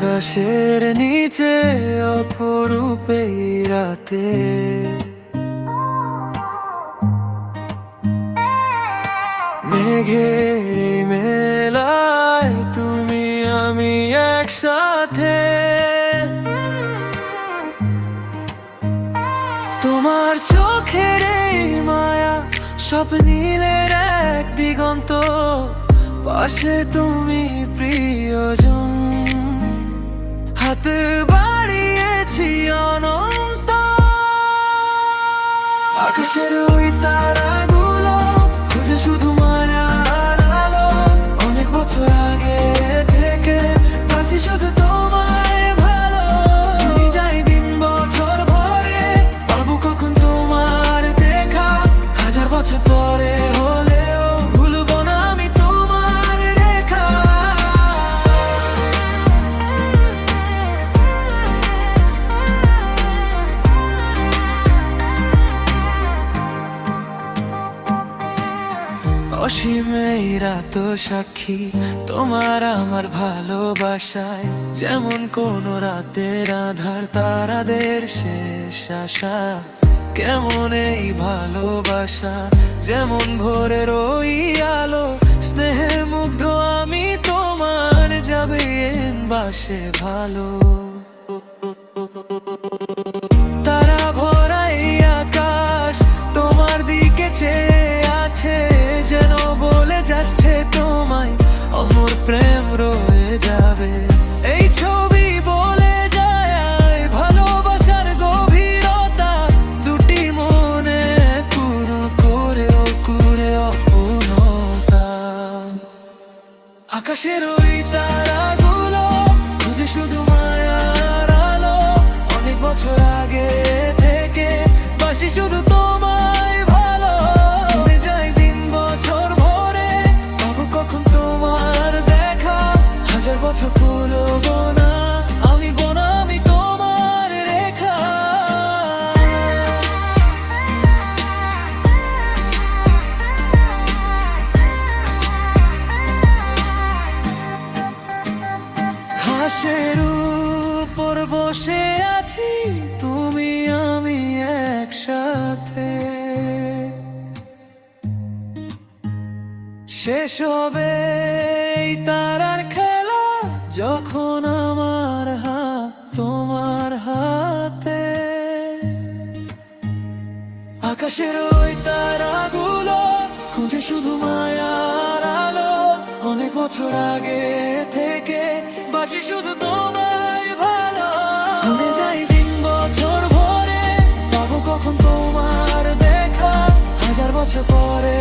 আকাশের নিচে অপরূপে রাতে। মেঘের মেলায় তুমি, আমি একসাথে। তোমার চোখের মায়া, স্বপ্নীলের এক দিগন্ত। পাশে তুমি প্রিয়জন। হাত বাড়িয়েছি অনন্ত। আকাশের ওই অসীমেরা তো সাক্ষী তোমার আমার ভালোবাসায়। যেমন কোন রাতের আধার, তারাদের শেষ আশা। কেমন এই ভালোবাসা? যেমন ভোরের ওই আলো, স্নেহে মুগ্ধ আমি তোমার যাবে বাসে ভালো। তারা ভরা আকাশের ওই তারাগুলো বসে আছি, তুমি, আমি একসাথে। শেষ হবে তারার খেলা, যখন আমার হাত তোমার হাতে। আকাশের ওই তারাগুলো খুঁজে শুধু মায়ার আলো, অনেক বছর আগে থেকে বাসি শুধু তোমায় বছর পরে